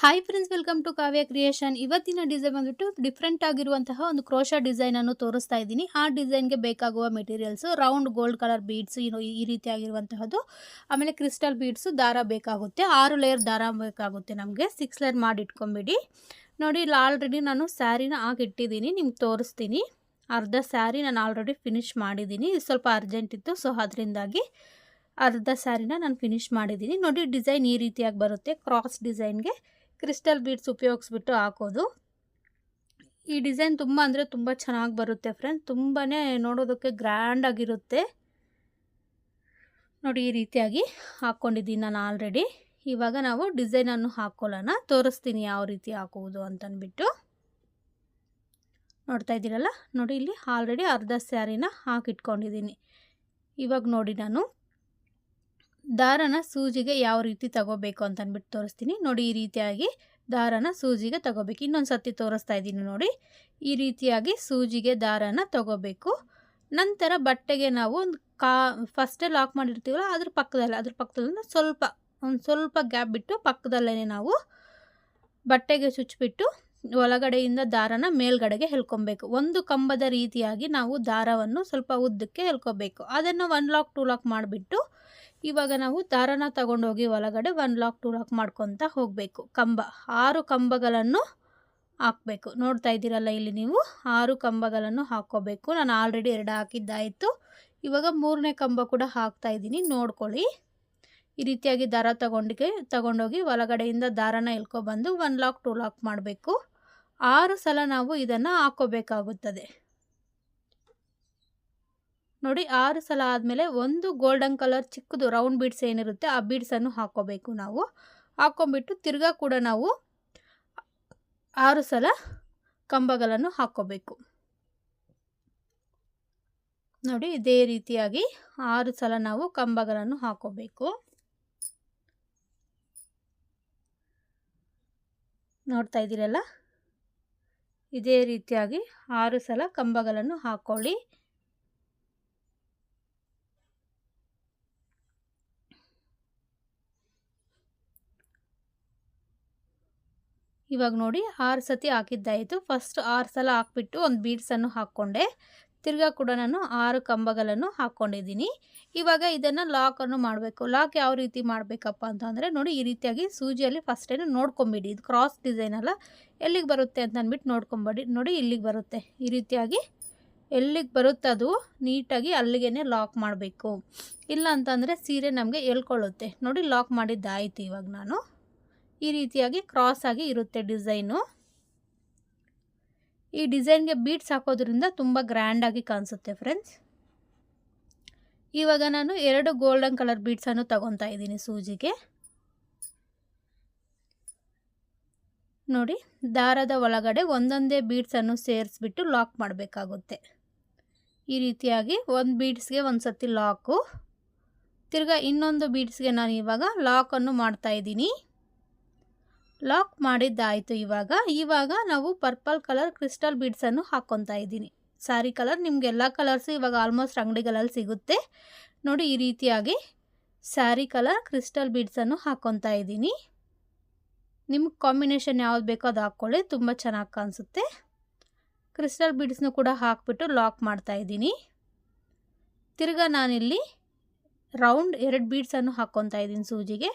Hi friends welcome to Kavya creation ಇವತ್ತಿನ design ಬಂದ್ಬಿಟ್ಟು different ಆಗಿರುವಂತಹ ಒಂದು ಕ್ರೋಶಾ ಡಿಸೈನ್ ಅನ್ನು ತೋರಿಸ್ತಾ ಇದ್ದೀನಿ. ಆ ಡಿಸೈನ್ಗೆ ಬೇಕಾಗುವ materials round gold colour beads ಏನು ಈ ರೀತಿಯಾಗಿರುವಂತಹದ್ದು. ಆಮೇಲೆ ಕ್ರಿಸ್ಟಲ್ ಬೀಡ್ಸು ದಾರ ಬೇಕಾಗುತ್ತೆ. ಆರು ಲೇಯರ್ ದಾರ ಬೇಕಾಗುತ್ತೆ ನಮಗೆ. ಸಿಕ್ಸ್ ಲೇಯರ್ ಮಾಡಿ ಇಟ್ಕೊಂಬಿಡಿ ನೋಡಿ, ಇಲ್ಲಿ ಆಲ್ರೆಡಿ ನಾನು ಸ್ಯಾರಿನ ಆಗಿಟ್ಟಿದ್ದೀನಿ ನಿಮ್ಗೆ ತೋರಿಸ್ತೀನಿ. ಅರ್ಧ ಸ್ಯಾರಿ ನಾನು ಆಲ್ರೆಡಿ ಫಿನಿಶ್ ಮಾಡಿದ್ದೀನಿ. ಇದು ಸ್ವಲ್ಪ ಅರ್ಜೆಂಟ್ ಇತ್ತು ಸೊ ಅದರಿಂದಾಗಿ ಅರ್ಧ ಸ್ಯಾರಿನ ನಾನು ಫಿನಿಶ್ ಮಾಡಿದ್ದೀನಿ. ನೋಡಿ ಡಿಸೈನ್ ಈ ರೀತಿಯಾಗಿ ಬರುತ್ತೆ ಕ್ರಾಸ್ ಡಿಸೈನ್ಗೆ ಕ್ರಿಸ್ಟಲ್ ಬೀಡ್ಸ್ ಉಪಯೋಗಿಸ್ಬಿಟ್ಟು ಹಾಕೋದು. ಈ ಡಿಸೈನ್ ತುಂಬ ಅಂದರೆ ತುಂಬ ಚೆನ್ನಾಗಿ ಬರುತ್ತೆ ಫ್ರೆಂಡ್ಸ್ ತುಂಬಾ ನೋಡೋದಕ್ಕೆ ಗ್ರ್ಯಾಂಡ್ ಆಗಿರುತ್ತೆ. ನೋಡಿ ಈ ರೀತಿಯಾಗಿ ಹಾಕ್ಕೊಂಡಿದ್ದೀನಿ ನಾನು ಆಲ್ರೆಡಿ. ಇವಾಗ ನಾವು ಡಿಸೈನನ್ನು ಹಾಕ್ಕೊಳ್ಳೋಣ ತೋರಿಸ್ತೀನಿ ಯಾವ ರೀತಿ ಹಾಕುವುದು ಅಂತಂದ್ಬಿಟ್ಟು ನೋಡ್ತಾ ಇದ್ದೀರಲ್ಲ? ನೋಡಿ ಇಲ್ಲಿ ಆಲ್ರೆಡಿ ಅರ್ಧ ಸ್ಯಾರಿನ ಹಾಕಿಟ್ಕೊಂಡಿದ್ದೀನಿ. ಇವಾಗ ನೋಡಿ ನಾನು ದಾರನ ಸೂಜಿಗೆ ಯಾವ ರೀತಿ ತಗೋಬೇಕು ಅಂತ ಅಂದ್ಬಿಟ್ಟು ತೋರಿಸ್ತೀನಿ. ನೋಡಿ, ಈ ರೀತಿಯಾಗಿ ದಾರನ ಸೂಜಿಗೆ ತಗೋಬೇಕು. ಇನ್ನೊಂದು ಸತಿ ತೋರಿಸ್ತಾ ಇದ್ದೀನಿ ನೋಡಿ. ಈ ರೀತಿಯಾಗಿ ಸೂಜಿಗೆ ದಾರನ ತಗೋಬೇಕು. ನಂತರ ಬಟ್ಟೆಗೆ ನಾವು ಒಂದು ಕಾ ಫಸ್ಟೇ ಲಾಕ್ ಮಾಡಿರ್ತೀವಲ್ಲ, ಅದ್ರ ಪಕ್ಕದಲ್ಲೇ, ಅದ್ರ ಪಕ್ಕದಲ್ಲಿ ಸ್ವಲ್ಪ, ಒಂದು ಸ್ವಲ್ಪ ಗ್ಯಾಪ್ ಬಿಟ್ಟು ಪಕ್ಕದಲ್ಲೇ ನಾವು ಬಟ್ಟೆಗೆ ಚುಚ್ಚಿಬಿಟ್ಟು ಒಳಗಡೆಯಿಂದ ದಾರನ ಮೇಲ್ಗಡೆಗೆ ಹೆಲ್ಕೊಬೇಕು ಒಂದು ಕಂಬದ ರೀತಿಯಾಗಿ ನಾವು ದಾರವನ್ನು ಸ್ವಲ್ಪ ಉದ್ದಕ್ಕೆ ಹೆಲ್ಕೋಬೇಕು ಅದನ್ನು ಒನ್ ಲಾಕ್ ಟೂ ಲಾಕ್ ಮಾಡಿಬಿಟ್ಟು ಇವಾಗ ನಾವು ದಾರನ ತಗೊಂಡೋಗಿ ಒಳಗಡೆ ಒನ್ ಲಾಕ್ ಟು ಲಾಕ್ ಮಾಡ್ಕೊತ ಹೋಗಬೇಕು. ಕಂಬ, ಆರು ಕಂಬಗಳನ್ನು ಹಾಕಬೇಕು. ನೋಡ್ತಾ ಇದ್ದೀರಲ್ಲ ಇಲ್ಲಿ ನೀವು, ಆರು ಕಂಬಗಳನ್ನು ಹಾಕ್ಕೋಬೇಕು. ನಾನು ಆಲ್ರೆಡಿ ಎರಡು ಹಾಕಿದ್ದಾಯಿತು. ಇವಾಗ ಮೂರನೇ ಕಂಬ ಕೂಡ ಹಾಕ್ತಾ ಇದ್ದೀನಿ. ನೋಡ್ಕೊಳ್ಳಿ. ಈ ರೀತಿಯಾಗಿ ದಾರ ತಗೊಂಡಿಗೆ, ತಗೊಂಡೋಗಿ ಒಳಗಡೆಯಿಂದ ದಾರನ ಎಳ್ಕೊಬಂದು ಒನ್ ಲಾಕ್ ಟು ಲಾಕ್ ಮಾಡಬೇಕು. ಆರು ಸಲ ನಾವು ಇದನ್ನು ಹಾಕ್ಕೋಬೇಕಾಗುತ್ತದೆ. ನೋಡಿ ಆರು ಸಲ ಆದಮೇಲೆ ಒಂದು ಗೋಲ್ಡನ್ ಕಲರ್ ಚಿಕ್ಕದು ರೌಂಡ್ ಬೀಡ್ಸ್ ಏನಿರುತ್ತೆ ಆ ಬೀಡ್ಸನ್ನು ಹಾಕ್ಕೋಬೇಕು ನಾವು. ಹಾಕ್ಕೊಂಬಿಟ್ಟು ತಿರ್ಗಾ ಕೂಡ ನಾವು ಆರು ಸಲ ಕಂಬಗಳನ್ನು ಹಾಕ್ಕೋಬೇಕು. ನೋಡಿ ಇದೇ ರೀತಿಯಾಗಿ ಆರು ಸಲ ನಾವು ಕಂಬಗಳನ್ನು ಹಾಕೋಬೇಕು ನೋಡ್ತಾ ಇದ್ದೀರಲ್ಲ? ಇದೇ ರೀತಿಯಾಗಿ ಆರು ಸಲ ಕಂಬಗಳನ್ನು ಹಾಕ್ಕೊಳ್ಳಿ. ಇವಾಗ ನೋಡಿ ಆರು ಸತಿ ಹಾಕಿದ್ದಾಯಿತು. ಫಸ್ಟ್ ಆರು ಸಲ ಹಾಕ್ಬಿಟ್ಟು ಒಂದು ಬೀಡ್ಸನ್ನು ಹಾಕ್ಕೊಂಡೆ. ತಿರ್ಗಾ ಕೂಡ ನಾನು ಆರು ಕಂಬಗಳನ್ನು ಹಾಕ್ಕೊಂಡಿದ್ದೀನಿ. ಇವಾಗ ಇದನ್ನು ಲಾಕನ್ನು ಮಾಡಬೇಕು. ಲಾಕ್ ಯಾವ ರೀತಿ ಮಾಡಬೇಕಪ್ಪ ಅಂತಂದರೆ ನೋಡಿ ಈ ರೀತಿಯಾಗಿ ಸೂಜಿಯಲ್ಲಿ ಫಸ್ಟ್ ಫಸ್ಟೇನು ನೋಡ್ಕೊಂಬಿಡಿ. ಇದು ಕ್ರಾಸ್ ಡಿಸೈನ್ ಅಲ್ಲ. ಎಲ್ಲಿಗೆ ಬರುತ್ತೆ ಅಂತ ಅಂದ್ಬಿಟ್ಟು ನೋಡ್ಕೊಂಬಿಡಿ. ನೋಡಿ ಇಲ್ಲಿಗೆ ಬರುತ್ತೆ. ಈ ರೀತಿಯಾಗಿ ಎಲ್ಲಿಗೆ ಬರುತ್ತೆ ಅದು ನೀಟಾಗಿ ಅಲ್ಲಿಗೆ ಲಾಕ್ ಮಾಡಬೇಕು. ಇಲ್ಲ ಅಂತಂದರೆ ಸೀರೆ ನಮಗೆ ಎಳ್ಕೊಳ್ಳುತ್ತೆ. ನೋಡಿ ಲಾಕ್ ಮಾಡಿದ್ದಾಯಿತು ಇವಾಗ ನಾನು. ಈ ರೀತಿಯಾಗಿ ಕ್ರಾಸ್ ಆಗಿ ಇರುತ್ತೆ ಡಿಸೈನು ಈ ಡಿಸೈನ್ಗೆ ಬೀಟ್ಸ್ ಹಾಕೋದ್ರಿಂದ ತುಂಬ ಗ್ರ್ಯಾಂಡಾಗಿ ಕಾಣಿಸುತ್ತೆ ಫ್ರೆಂಡ್ಸ್ ಇವಾಗ ನಾನು ಎರಡು ಗೋಲ್ಡನ್ ಕಲರ್ ಬೀಟ್ಸನ್ನು ತಗೊತಾ ಇದ್ದೀನಿ ಸೂಜಿಗೆ. ನೋಡಿ, ದಾರದ ಒಳಗಡೆ ಒಂದೊಂದೇ ಬೀಡ್ಸನ್ನು ಸೇರಿಸ್ಬಿಟ್ಟು ಲಾಕ್ ಮಾಡಬೇಕಾಗುತ್ತೆ. ಈ ರೀತಿಯಾಗಿ ಒಂದು ಬೀಡ್ಸ್ಗೆ ಒಂದು ಸತಿ ಲಾಕು ತಿರ್ಗಾ ಇನ್ನೊಂದು ಬೀಡ್ಸ್ಗೆ ನಾನು ಇವಾಗ ಲಾಕನ್ನು ಮಾಡ್ತಾಯಿದ್ದೀನಿ ಲಾಕ್ ಮಾಡಿದ್ದಾಯಿತು ಇವಾಗ. ಇವಾಗ ನಾವು ಪರ್ಪಲ್ ಕಲರ್ ಕ್ರಿಸ್ಟಲ್ ಬೀಡ್ಸನ್ನು ಹಾಕ್ಕೊತಾ ಇದ್ದೀನಿ. ಸಾರಿ ಕಲರ್ ನಿಮ್ಗೆ ಎಲ್ಲ ಕಲರ್ಸು ಇವಾಗ ಆಲ್ಮೋಸ್ಟ್ ಅಂಗಡಿಗಳಲ್ಲಿ ಸಿಗುತ್ತೆ. ನೋಡಿ ಈ ರೀತಿಯಾಗಿ ಸ್ಯಾರಿ ಕಲರ್, ಕ್ರಿಸ್ಟಲ್ ಬೀಡ್ಸನ್ನು ಹಾಕ್ಕೊತಾ ಇದ್ದೀನಿ. ನಿಮ್ಗೆ ಕಾಂಬಿನೇಷನ್ ಯಾವ್ದು ಬೇಕೋ ಅದು ಹಾಕ್ಕೊಳ್ಳಿ, ತುಂಬ ಚೆನ್ನಾಗಿ ಕಾಣಿಸುತ್ತೆ. ಕ್ರಿಸ್ಟಲ್ ಬೀಡ್ಸ್ನು ಕೂಡ ಹಾಕ್ಬಿಟ್ಟು ಲಾಕ್ ಮಾಡ್ತಾ ಇದ್ದೀನಿ. ತಿರ್ಗಾ ನಾನಿಲ್ಲಿ ರೌಂಡ್ ಎರಡು ಬೀಡ್ಸನ್ನು ಹಾಕ್ಕೊತಾ ಇದ್ದೀನಿ ಸೂಜಿಗೆ.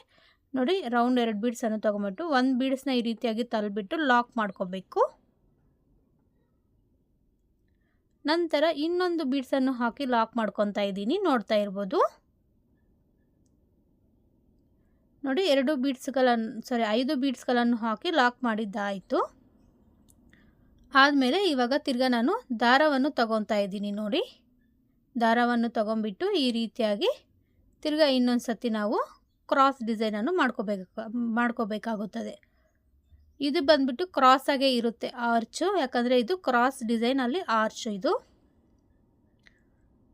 ನೋಡಿ ರೌಂಡ್ ಎರಡು ಬೀಡ್ಸನ್ನು ತೊಗೊಂಬಿಟ್ಟು ಒಂದು ಬೀಡ್ಸ್ನ ಈ ರೀತಿಯಾಗಿ ತಲ್ಬಿಟ್ಟು ಲಾಕ್ ಮಾಡ್ಕೋಬೇಕು. ನಂತರ ಇನ್ನೊಂದು ಬೀಡ್ಸನ್ನು ಹಾಕಿ ಲಾಕ್ ಮಾಡ್ಕೊತಾ ಇದ್ದೀನಿ, ನೋಡ್ತಾ ಇರ್ಬೋದು. ನೋಡಿ, ಎರಡು ಬೀಡ್ಸ್ಗಳನ್ನು ಸಾರಿ ಐದು ಬೀಡ್ಸ್ಗಳನ್ನು ಹಾಕಿ ಲಾಕ್ ಮಾಡಿದ್ದಾಯಿತು. ಆದಮೇಲೆ ಇವಾಗ ತಿರ್ಗಾ ನಾನು ದಾರವನ್ನು ತಗೊತಾ ಇದ್ದೀನಿ, ನೋಡಿ. ದಾರವನ್ನು ತಗೊಂಬಿಟ್ಟು ಈ ರೀತಿಯಾಗಿ ತಿರ್ಗ ಇನ್ನೊಂದು ಸತಿ ನಾವು ಕ್ರಾಸ್ ಡಿಸೈನನ್ನು ಮಾಡ್ಕೋಬೇಕು, ಮಾಡ್ಕೋಬೇಕಾಗುತ್ತದೆ. ಇದು ಬಂದ್ಬಿಟ್ಟು ಕ್ರಾಸಾಗೇ ಇರುತ್ತೆ ಆರ್ಚು ಯಾಕಂದರೆ ಇದು ಕ್ರಾಸ್ ಡಿಸೈನಲ್ಲಿ ಆರ್ಚು ಇದು.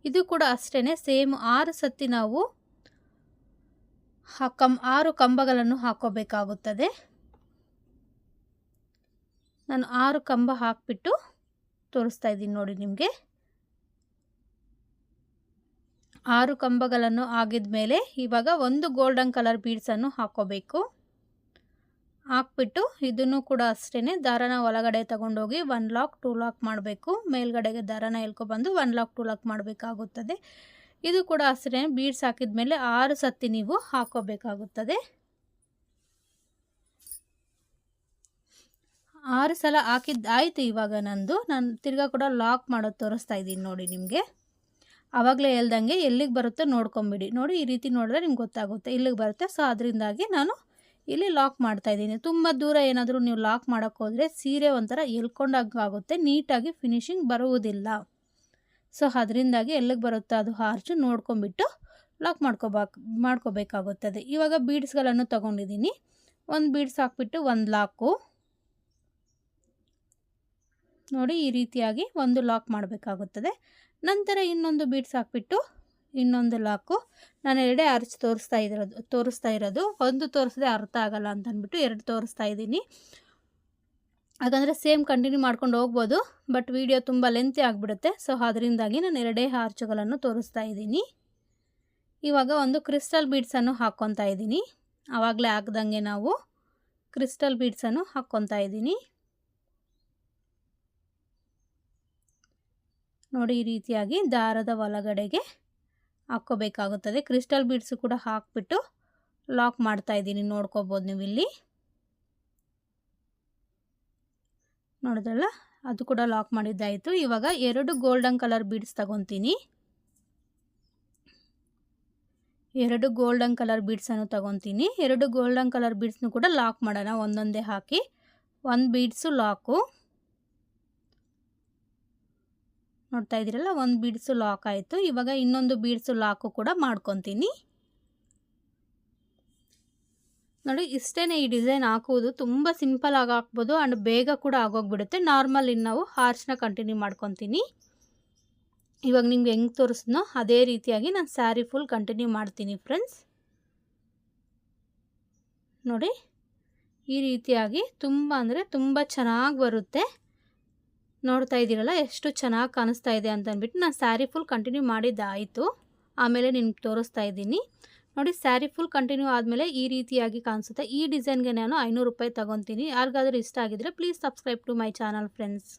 ಇದು ಕೂಡ ಅಷ್ಟೇ ಸೇಮ್ ಆರು ಸತಿ ನಾವು ಕಂ ಆರು ಕಂಬಗಳನ್ನು ಹಾಕೋಬೇಕಾಗುತ್ತದೆ. ನಾನು ಆರು ಕಂಬ ಹಾಕಿಬಿಟ್ಟು ತೋರಿಸ್ತಾ ಇದ್ದೀನಿ ನೋಡಿ ನಿಮಗೆ. ಆರು ಕಂಬಗಳನ್ನು ಆಗಿದ ಮೇಲೆ ಇವಾಗ ಒಂದು ಗೋಲ್ಡನ್ ಕಲರ್ ಬೀಡ್ಸನ್ನು ಹಾಕೋಬೇಕು. ಹಾಕ್ಬಿಟ್ಟು ಇದನ್ನು ಕೂಡ ಅಷ್ಟೇ ದಾರನ ಒಳಗಡೆ ತಗೊಂಡೋಗಿ ಒನ್ ಲಾಕ್, ಟೂ ಲಾಕ್ ಮಾಡಬೇಕು. ಮೇಲ್ಗಡೆಗೆ ದಾರನ ಎಳ್ಕೊಬಂದು ಒನ್ ಲಾಕ್, ಟೂ ಲಾಕ್ ಮಾಡಬೇಕಾಗುತ್ತದೆ. ಇದು ಕೂಡ ಅಷ್ಟೇ ಬೀಡ್ಸ್ ಹಾಕಿದ ಮೇಲೆ ಆರು ಸತಿ ನೀವು ಹಾಕೋಬೇಕಾಗುತ್ತದೆ. ಆರು ಸಲ ಹಾಕಿದ್ದು ಆಯಿತು ಇವಾಗ ನಂದು. ನಾನು ತಿರ್ಗಾ ಕೂಡ ಲಾಕ್ ಮಾಡೋದು ತೋರಿಸ್ತಾ ಇದ್ದೀನಿ ನೋಡಿ ನಿಮಗೆ. ಆವಾಗಲೇ ಹೇಳ್ದಂಗೆ ಎಲ್ಲಿಗೆ ಬರುತ್ತೋ ನೋಡ್ಕೊಂಬಿಡಿ. ನೋಡಿ ಈ ರೀತಿ ನೋಡಿದ್ರೆ ನಿಮ್ಗೆ ಗೊತ್ತಾಗುತ್ತೆ ಇಲ್ಲಿಗೆ ಬರುತ್ತೆ. ಸೊ, ಅದರಿಂದಾಗಿ ನಾನು ಇಲ್ಲಿ ಲಾಕ್ ಮಾಡ್ತಾ ಇದ್ದೀನಿ. ತುಂಬ ದೂರ ಏನಾದರೂ ನೀವು ಲಾಕ್ ಮಾಡೋಕ್ಕೋದ್ರೆ ಸೀರೆ ಒಂಥರ ಎಲ್ಕೊಂಡಾಗ ಆಗುತ್ತೆ. ನೀಟಾಗಿ ಫಿನಿಶಿಂಗ್ ಬರುವುದಿಲ್ಲ. ಸೊ, ಅದರಿಂದಾಗಿ ಎಲ್ಲಿಗೆ ಬರುತ್ತೋ ಅದು ಹಾರ್ಚು ನೋಡ್ಕೊಂಬಿಟ್ಟು ಲಾಕ್ ಮಾಡ್ಕೋಬೇಕು, ಮಾಡ್ಕೋಬೇಕಾಗುತ್ತದೆ. ಇವಾಗ ಬೀಡ್ಸ್ಗಳನ್ನು ತೊಗೊಂಡಿದ್ದೀನಿ. ಒಂದು ಬೀಡ್ಸ್ ಹಾಕ್ಬಿಟ್ಟು ಒಂದು ಲಾಕು ನೋಡಿ ಈ ರೀತಿಯಾಗಿ ಒಂದು ಲಾಕ್ ಮಾಡಬೇಕಾಗುತ್ತದೆ. ನಂತರ ಇನ್ನೊಂದು ಬೀಡ್ಸ್ ಹಾಕ್ಬಿಟ್ಟು ಇನ್ನೊಂದು ಲಾಕು. ನಾನು ಎರಡೇ ಅರ್ಚ್ ತೋರಿಸ್ತಾ ಇರೋದು ತೋರಿಸ್ತಾ ಇರೋದು. ಒಂದು ತೋರಿಸದೆ ಅರ್ಥ ಆಗಲ್ಲ ಅಂತ ಅಂದ್ಬಿಟ್ಟು ಎರಡು ತೋರಿಸ್ತಾ ಇದ್ದೀನಿ. ಹಾಗಂದರೆ ಸೇಮ್ ಕಂಟಿನ್ಯೂ ಮಾಡ್ಕೊಂಡು ಹೋಗ್ಬೋದು, ಬಟ್ ವಿಡಿಯೋ ತುಂಬ ಲೆಂತಿ ಆಗಿಬಿಡುತ್ತೆ. ಸೊ ಅದರಿಂದಾಗಿ ನಾನು ಎರಡೇ ಆರ್ಚುಗಳನ್ನು ತೋರಿಸ್ತಾ ಇದ್ದೀನಿ. ಇವಾಗ ಒಂದು ಕ್ರಿಸ್ಟಲ್ ಬೀಡ್ಸನ್ನು ಹಾಕ್ಕೊತಾ ಇದ್ದೀನಿ. ಆವಾಗಲೇ ಹಾಕ್ದಂಗೆ ನಾವು ಕ್ರಿಸ್ಟಲ್ ಬೀಡ್ಸನ್ನು ಹಾಕ್ಕೊತಾ ಇದ್ದೀನಿ. ನೋಡಿ ಈ ರೀತಿಯಾಗಿ ದಾರದ ಒಳಗಡೆಗೆ ಹಾಕ್ಕೋಬೇಕಾಗುತ್ತದೆ. ಕ್ರಿಸ್ಟಲ್ ಬೀಡ್ಸು ಕೂಡ ಹಾಕ್ಬಿಟ್ಟು ಲಾಕ್ ಮಾಡ್ತಾ ಇದ್ದೀನಿ. ನೋಡ್ಕೋಬೋದು ನೀವು ಇಲ್ಲಿ ನೋಡಿದ್ರಲ್ಲ? ಅದು ಕೂಡ ಲಾಕ್ ಮಾಡಿದ್ದಾಯಿತು. ಇವಾಗ ಎರಡು ಗೋಲ್ಡನ್ ಕಲರ್ ಬೀಡ್ಸ್ ತಗೊತೀನಿ. ಎರಡು ಗೋಲ್ಡನ್ ಕಲರ್ ಬೀಡ್ಸನ್ನು ತಗೊತೀನಿ. ಎರಡು ಗೋಲ್ಡನ್ ಕಲರ್ ಬೀಡ್ಸ್ನು ಕೂಡ ಲಾಕ್ ಮಾಡೋಣ. ಒಂದೊಂದೇ ಹಾಕಿ. ಒಂದು ಬೀಡ್ಸು ಲಾಕು. ನೋಡ್ತಾ ಇದ್ದೀರಲ್ಲ, ಒಂದು ಬೀಡ್ಸು ಲಾಕ್ ಆಯಿತು. ಇವಾಗ ಇನ್ನೊಂದು ಬೀಡ್ಸು ಲಾಕು ಕೂಡ ಮಾಡ್ಕೊತೀನಿ. ನೋಡಿ ಇಷ್ಟೇ ಈ ಡಿಸೈನ್ ಹಾಕುವುದು. ತುಂಬ ಸಿಂಪಲ್ ಆಗಿ ಹಾಕ್ಬೋದು ಆ್ಯಂಡ್ ಬೇಗ ಕೂಡ ಆಗೋಗ್ಬಿಡುತ್ತೆ. ನಾರ್ಮಲ್ ಇನ್ನು ನಾವು ಹಾರ್ಚ್ನ ಕಂಟಿನ್ಯೂ ಮಾಡ್ಕೊತೀನಿ. ಇವಾಗ ನಿಮ್ಗೆ ಹೆಂಗೆ ತೋರಿಸ್ನೋ ಅದೇ ರೀತಿಯಾಗಿ ನಾನು ಸ್ಯಾರಿ ಫುಲ್ ಕಂಟಿನ್ಯೂ ಮಾಡ್ತೀನಿ ಫ್ರೆಂಡ್ಸ್ ನೋಡಿ, ಈ ರೀತಿಯಾಗಿ ತುಂಬ ಅಂದರೆ ತುಂಬ ಚೆನ್ನಾಗಿ ಬರುತ್ತೆ. ನೋಡ್ತಾ ಇದ್ದೀರಲ್ಲ, ಎಷ್ಟು ಚೆನ್ನಾಗಿ ಕಾಣಿಸ್ತಾ ಇದೆ ಅಂತ ಅಂದ್ಬಿಟ್ಟು ನಾನು ಸ್ಯಾರಿ ಫುಲ್ ಕಂಟಿನ್ಯೂ ಮಾಡಿದ್ದಾಯಿತು. ಆಮೇಲೆ ನಿಮ್ಗೆ ತೋರಿಸ್ತಾ ಇದ್ದೀನಿ. ನೋಡಿ, ಸ್ಯಾರಿ ಫುಲ್ ಕಂಟಿನ್ಯೂ ಆದಮೇಲೆ ಈ ರೀತಿಯಾಗಿ ಕಾಣಿಸುತ್ತೆ. ಈ ಡಿಸೈನ್ಗೆ ನಾನು ಐನೂರು ರೂಪಾಯಿ ತೊಗೊತೀನಿ. ಯಾರಿಗಾದರೂ ಇಷ್ಟ ಆಗಿದ್ರೆ please subscribe to my channel friends.